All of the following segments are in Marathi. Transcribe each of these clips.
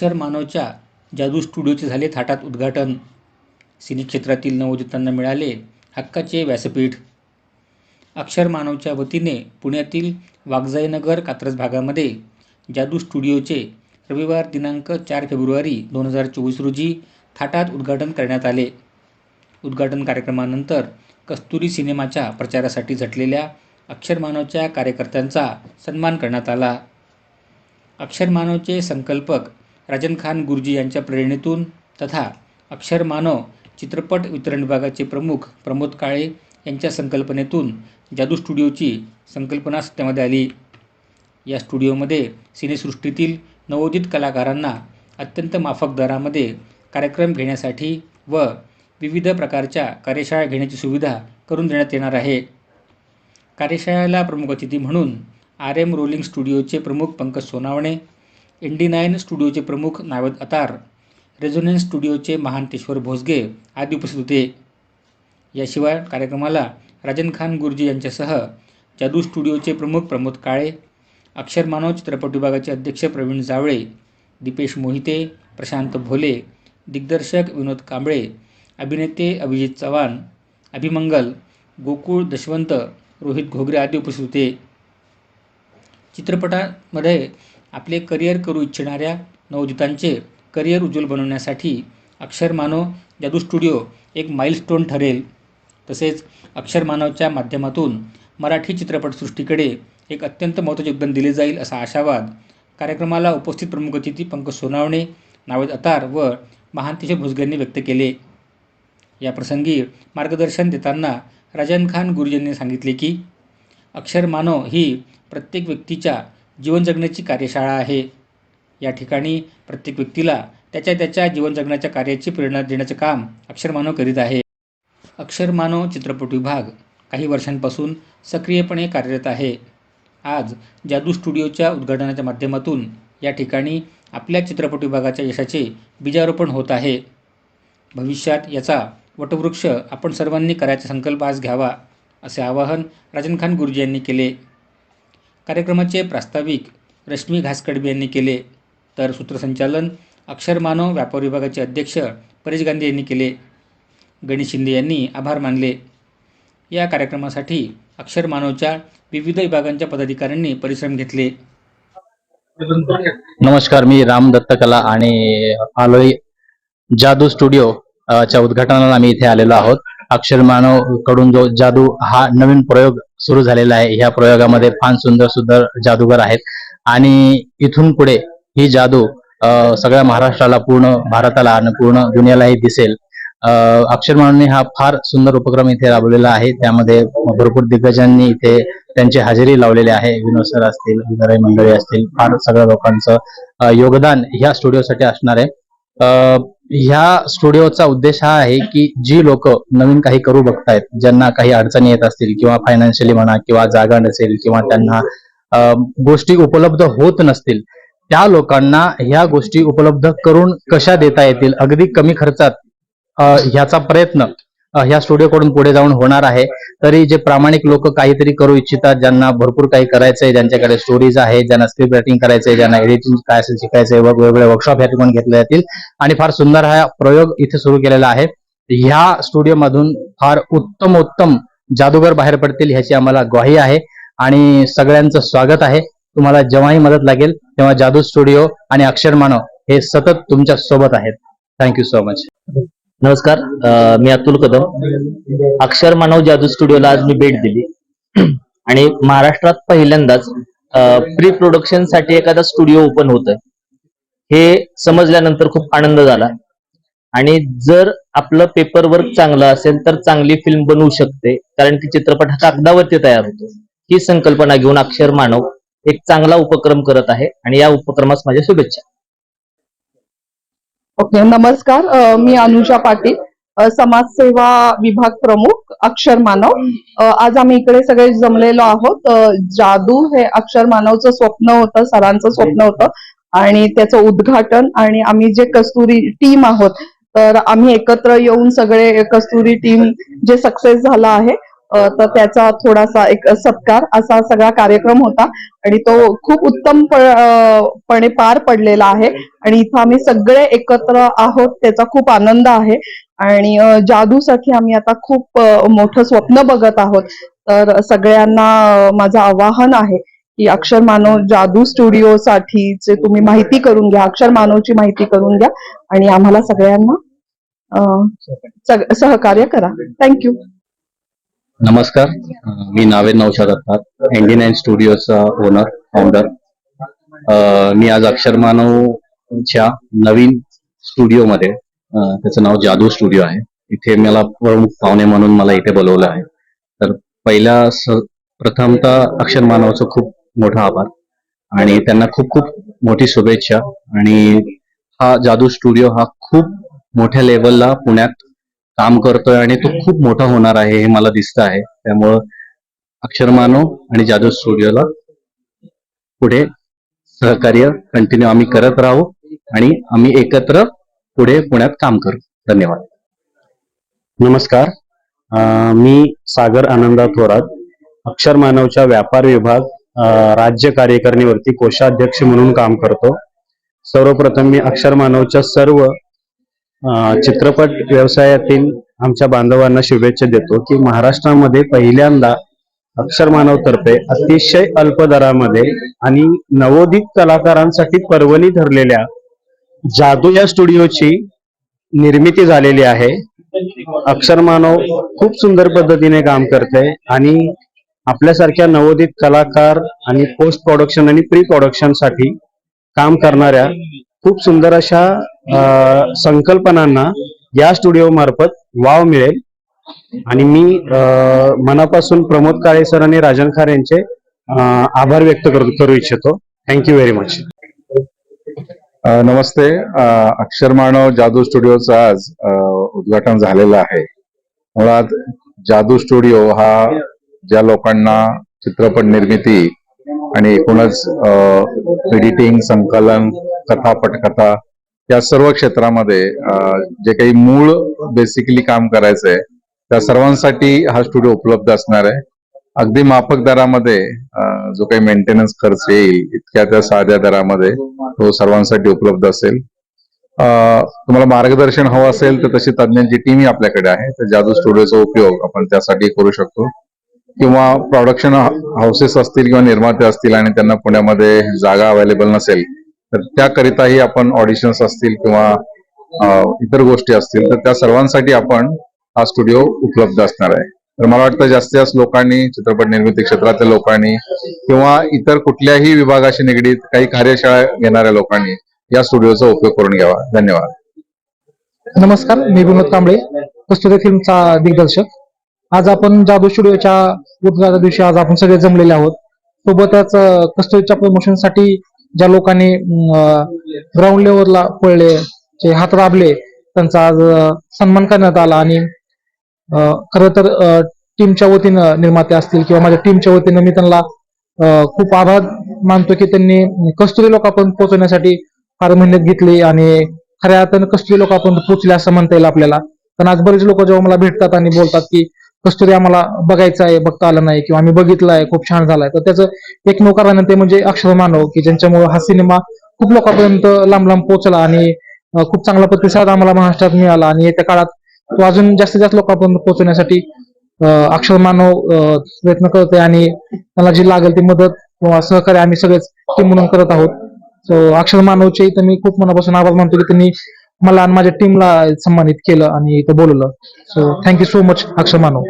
अक्षर मानवच्या जादू स्टुडिओचे झाले थाटात उद्घाटन. सिने क्षेत्रातील नवोदितांना मिळाले हक्काचे व्यासपीठ. अक्षर मानवच्या वतीने पुण्यातील वाघजाईनगर कात्रज भागामध्ये जादू स्टुडिओचे रविवार दिनांक चार फेब्रुवारी दोन हजार चोवीस रोजी थाटात उद्घाटन करण्यात आले. उद्घाटन कार्यक्रमानंतर कस्तुरी सिनेमाच्या प्रचारासाठी झटलेल्या अक्षर मानवच्या कार्यकर्त्यांचा सन्मान करण्यात आला. अक्षर मानवचे संकल्पक राजन खान गुरुजी यांच्या प्रेरणेतून तथा अक्षर मानव चित्रपट वितरण विभागाचे प्रमुख प्रमोद काळे यांच्या संकल्पनेतून जादू स्टुडिओची संकल्पना सत्यामध्ये आली. या स्टुडिओमध्ये सिनेसृष्टीतील नवोदित कलाकारांना अत्यंत माफक दरामध्ये कार्यक्रम घेण्यासाठी व विविध प्रकारच्या कार्यशाळा घेण्याची सुविधा करून देण्यात येणार आहे. कार्यशाळेला प्रमुख अतिथी म्हणून आर एम रोलिंग स्टुडिओचे प्रमुख पंकज सोनावणे इंडी नाईन स्टुडिओचे प्रमुख नावेद अतार रेझोनेन्स स्टुडिओचे महांतेश्वर भोसगे आदी उपस्थित होते. याशिवाय कार्यक्रमाला राजन खान गुरुजी यांच्यासह जादू स्टुडिओचे प्रमुख प्रमोद काळे अक्षर मानव चित्रपट विभागाचे अध्यक्ष प्रवीण जावळे दीपेश मोहिते प्रशांत भोले दिग्दर्शक विनोद कांबळे अभिनेते अभिजित चव्हाण अभिमंगल गोकुळ दशवंत रोहित घोगरे आदी उपस्थित होते. चित्रपटामध्ये आपले करिअर करू इच्छिणाऱ्या नवोदितांचे करिअर उज्ज्वल बनवण्यासाठी अक्षरमानव जादू स्टुडिओ एक माइलस्टोन ठरेल. तसेच अक्षरमानवच्या माध्यमातून मराठी चित्रपटसृष्टीकडे एक अत्यंत महत्त्वाचे योगदान दिले जाईल असा आशावाद कार्यक्रमाला उपस्थित प्रमुख अतिथी पंकज सोनावणे नावेद अतार व महांतेश भुजगेंनी व्यक्त केले. याप्रसंगी मार्गदर्शन देताना राजन खान गुरुजींनी सांगितले की अक्षरमानव ही प्रत्येक व्यक्तीच्या जीवन जगण्याची कार्यशाळा आहे. या ठिकाणी प्रत्येक व्यक्तीला त्याच्या त्याच्या जीवन जगण्याच्या कार्याची प्रेरणा देण्याचं काम अक्षरमानव करीत आहे. अक्षरमानव चित्रपट विभाग काही वर्षांपासून सक्रियपणे कार्यरत आहे. आज जादू स्टुडिओच्या उद्घाटनाच्या माध्यमातून या ठिकाणी आपल्या चित्रपट विभागाच्या यशाचे बीजारोपण होत आहे. भविष्यात याचा वटवृक्ष आपण सर्वांनी करायचा संकल्प आज घ्यावा असे आवाहन राजन खान गुरुजी यांनी केले. कार्यक्रमाचे प्रास्ताविक रश्मी घासकडबी यांनी केले. तर सूत्रसंचालन अक्षर मानव व्यापार विभागाचे अध्यक्ष परेश गांधी यांनी केले. गणेश शिंदे यांनी आभार मानले. या कार्यक्रमासाठी अक्षर मानवच्या विविध विभागांच्या पदाधिकाऱ्यांनी परिश्रम घेतले. नमस्कार मी राम दत्तकला आणि आलोय जादू स्टुडिओ च्या उद्घाटनाला आम्ही इथे आलेलो आहोत. अक्षर मानवकडून जो जादू हा नवीन प्रयोग सुरू झालेला आहे. ह्या प्रयोगामध्ये फार सुंदर सुंदर जादूगर आहेत. आणि इथून पुढे ही जादू सगळ्या महाराष्ट्राला पूर्ण भारताला आणि पूर्ण दुनियालाही दिसेल. अं अक्षर हा फार सुंदर उपक्रम इथे राबवलेला आहे. त्यामध्ये भरपूर दिग्गजांनी इथे त्यांची हजेरी लावलेली आहे. विनोद सर असतील विनोद मंडळी असतील फार सगळ्या लोकांचं योगदान ह्या स्टुडिओसाठी असणार आहे. ह्या स्टुडिओचा उद्देश हा आहे की जी लोक नवीन काही करू बघतायत ज्यांना काही अडचणी येत असतील किंवा फायनान्शियली म्हणा किंवा जागा नसेल किंवा त्यांना गोष्टी उपलब्ध होत नसतील त्या लोकांना ह्या गोष्टी उपलब्ध करून कशा देता येतील अगदी कमी खर्चात ह्याचा प्रयत्न ह्या स्टुडिओकडून पुढे जाऊन होणार आहे. तरी जे प्रामाणिक लोक काहीतरी करू इच्छितात ज्यांना भरपूर काही करायचंय ज्यांच्याकडे स्टोरीज आहे ज्यांना स्क्रिप्ट रायटिंग करायचंय ज्यांना एडिटिंग काय असेल शिकायचंय वेगवेगळे वर्कशॉप या ठिकाणी घेतले जातील. आणि फार सुंदर हा प्रयोग इथे सुरू केलेला आहे. ह्या स्टुडिओमधून फार उत्तम उत्तम जादूगर बाहेर पडतील ह्याची आम्हाला ग्वाही आहे. आणि सगळ्यांचं स्वागत आहे. तुम्हाला जेव्हाही मदत लागेल तेव्हा जादू स्टुडिओ आणि अक्षर मानव हे सतत तुमच्यासोबत आहेत. थँक्यू सो मच नमस्कार मी अतुल कदम. अक्षर मानव जादू स्टुडिओला आज मी भेट दिली. आणि महाराष्ट्रात पहिल्यांदाच प्री प्रोडक्शनसाठी एखादा स्टुडिओ ओपन होत हे समजल्यानंतर खूप आनंद झाला. आणि जर आपलं पेपर वर्क चांगलं असेल तर चांगली फिल्म बनवू शकते. कारण की चित्रपट हा कागदावरती तयार होतो. ही संकल्पना घेऊन अक्षर मानव एक चांगला उपक्रम करत आहे. आणि या उपक्रमास माझ्या शुभेच्छा. ओके नमस्कार. मी अनुजा पाटील समाजसेवा विभाग प्रमुख अक्षर मानव. आज आम्ही इकडे सगळे जमलेलो आहोत. जादू हे अक्षर मानवचं स्वप्न होतं सरांचं स्वप्न होतं. आणि त्याचं उद्घाटन आणि आम्ही जे कस्तुरी टीम आहोत तर आम्ही एकत्र येऊन सगळे कस्तुरी टीम जे सक्सेस झाला आहे तर त्याचा थोडासा एक सत्कार असा सगळा कार्यक्रम होता. आणि तो खूप उत्तम पणे पार पडलेला आहे. आणि इथं आम्ही सगळे एकत्र आहोत त्याचा खूप आनंद आहे. आणि जादूसाठी आम्ही आता खूप मोठं स्वप्न बघत आहोत. तर सगळ्यांना माझं आवाहन आहे की अक्षर मानव जादू स्टुडिओ साठीचे तुम्ही माहिती करून घ्या अक्षर मानवची माहिती करून घ्या. आणि आम्हाला सगळ्यांना सहकार्य करा. थँक्यू नमस्कार. मी नावेद नौशाद अत्तार एनडी नाईन स्टुडिओचा ओनर फाउंडर मी आज अक्षर मानवच्या नवीन स्टुडिओमध्ये त्याचं नाव जादू स्टुडिओ आहे. इथे मला प्रमुख पाहुणे म्हणून मला इथे बोलवलं आहे. तर पहिल्या स- प्रथमतः अक्षर मानवचं खूप मोठा आभार. आणि त्यांना खूप खूप मोठी शुभेच्छा. आणि हा जादू स्टुडिओ हा खूप मोठ्या लेवलला पुण्यात काम करतोय आणि तो खूप मोठा होणार आहे हे मला दिसतं आहे. त्यामुळं अक्षर मानव आणि जादू स्टुडिओला पुढे सहकार्य कंटिन्यू आम्ही करत राहू आणि आम्ही एकत्र पुढे पुण्यात काम करू. धन्यवाद. नमस्कार. अं, मी सागर आनंदा थोरात. अक्षर मानवच्या व्यापार विभाग राज्य कार्यकारिणीवरती कोषाध्यक्ष म्हणून काम करतो. सर्वप्रथम मी अक्षर मानवच्या सर्व चित्रपट व्यवसायातील आमच्या बांधवांना शुभेच्छा देतो की महाराष्ट्रामध्ये पहिल्यांदा अक्षर मानवतर्फे अतिशय अल्प दरामध्ये आणि नवोदित कलाकारांसाठी पर्वणी ठरलेल्या जादू या स्टुडिओची निर्मिती झालेली आहे. अक्षर मानव खूप सुंदर पद्धतीने काम करते आणि आपल्यासारख्या नवोदित कलाकार आणि पोस्ट प्रोडक्शन आणि प्री प्रोडक्शनसाठी काम करणाऱ्या खूप सुंदर अशा संकल्पनांना या स्टुडिओ मार्फत वाव मिळेल. आणि मी मनापासून प्रमोद काळे सर आणि राजन खार यांचे आभार व्यक्त करू करू इच्छितो. थँक्यू व्हेरी मच नमस्ते. अक्षर मानव जादू स्टुडिओचं आज उद्घाटन झालेलं आहे. मुळात जादू स्टुडिओ हा ज्या लोकांना चित्रपट निर्मिती आणि एकूणच एडिटिंग संकलन कथा पटकथा या सर्व क्षेत्रामध्ये जे काही मूळ बेसिकली काम करायचंय त्या सर्वांसाठी हा स्टुडिओ उपलब्ध असणार आहे. अगदी माफक दरामध्ये जो काही मेंटेनन्स खर्च येईल इतक्या त्या साध्या दरामध्ये तो सर्वांसाठी उपलब्ध असेल. तुम्हाला मार्गदर्शन हवं असेल तर तशी तज्ञांची टीमही आपल्याकडे आहे. तर जादू स्टुडिओचा उपयोग आपण त्यासाठी करू शकतो. किंवा प्रोडक्शन हाऊसेस असतील किंवा निर्माते असतील आणि त्यांना पुण्यामध्ये जागा अवेलेबल नसेल तर त्याकरिताही आपण ऑडिशन्स असतील किंवा इतर गोष्टी असतील तर त्या सर्वांसाठी आपण हा स्टुडिओ उपलब्ध असणार आहे. तर मला वाटतं जास्तीत जास्त लोकांनी चित्रपट निर्मिती क्षेत्रातल्या लोकांनी किंवा इतर कुठल्याही विभागाशी निगडीत काही कार्यशाळा घेणाऱ्या लोकांनी या स्टुडिओचा उपयोग करून घ्यावा. धन्यवाद. नमस्कार मी विनोद कांबळे कस्तुरी फिल्मचा दिग्दर्शक. आज आपण जादू स्टुडिओच्या उद्घाटन दिवशी आज आपण सगळे जमलेले आहोत. सोबतच कस्तुरीच्या प्रमोशनसाठी ज्या लोकांनी ग्राउंड लेवलला पळले जे हात राबले त्यांचा आज सन्मान करण्यात आला आणि खर तर टीमच्या वतीनं निर्माते असतील किंवा माझ्या टीमच्या वतीनं मी त्यांना खूप आभार मानतो की त्यांनी कस्तुरी लोकांपर्यंत पोहोचवण्यासाठी फार मेहनत घेतली आणि खऱ्या अर्थानं कस्तुरी लोकांपर्यंत पोहोचले असं म्हणता येईल आपल्याला. पण आज बरेच लोक जेव्हा मला भेटतात आणि बोलतात की कस्तुरी आम्हाला बघायचं आहे बघता आलं नाही किंवा आम्ही बघितलं आहे खूप छान झालाय तर त्याचं एकमेव कारण ते म्हणजे अक्षर मानव की ज्यांच्यामुळे हा सिनेमा खूप लोकांपर्यंत लांब लांब पोहोचला आणि खूप चांगला प्रतिसाद आम्हाला महाराष्ट्रात मिळाला आणि येत्या काळात तो अजून जास्तीत जास्त लोकांपर्यंत पोहोचवण्यासाठी अक्षर मानव प्रयत्न करते आणि त्याला जी लागेल ती मदत किंवा सहकार्य आम्ही सगळेच टीम म्हणून करत आहोत. सो अक्षर मानवचे इथं मी खूप मनापासून आभार मानतो की त्यांनी मला आणि माझ्या टीमला सन्मानित केलं आणि इथं बोलवलं. सो थँक्यू सो मच अक्षर मानव.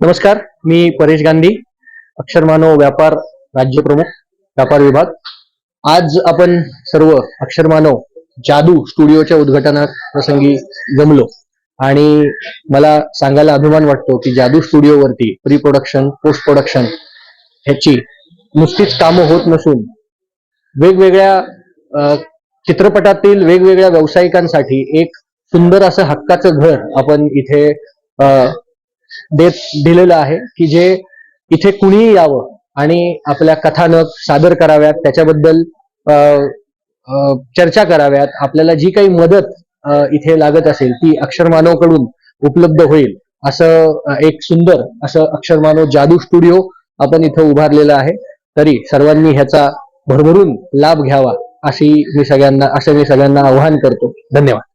नमस्कार मी परेश गांधी अक्षर मानव व्यापार राज्य प्रमुख व्यापार विभाग. आज आपण सर्व अक्षर मानव जादू स्टुडिओच्या उद्घाटना प्रसंगी जमलो. आणि मला सांगायला अभिमान वाटतो की जादू स्टुडिओवरती प्री प्रोडक्शन पोस्ट प्रोडक्शन ह्याची नुसतीच कामं होत नसून वेगवेगळ्या चित्रपटातील वेगवेगळ्या व्यावसायिकांसाठी एक सुंदर असं हक्काचं घर आपण इथे देत दिलेलं आहे की जे इथे कुणीही यावं आणि आपल्या कथानक सादर कराव्यात त्याच्याबद्दल चर्चा कराव्यात आपल्याला जी काही मदत इथे लागत असेल ती अक्षरमानवकडून उपलब्ध होईल असं एक सुंदर असं अक्षरमानव जादू स्टुडिओ आपण इथं उभारलेलं आहे. तरी सर्वांनी ह्याचा भरभरून लाभ घ्यावा. अशी मी सगळ्यांना असं मी सगळ्यांना आवाहन करतो. धन्यवाद.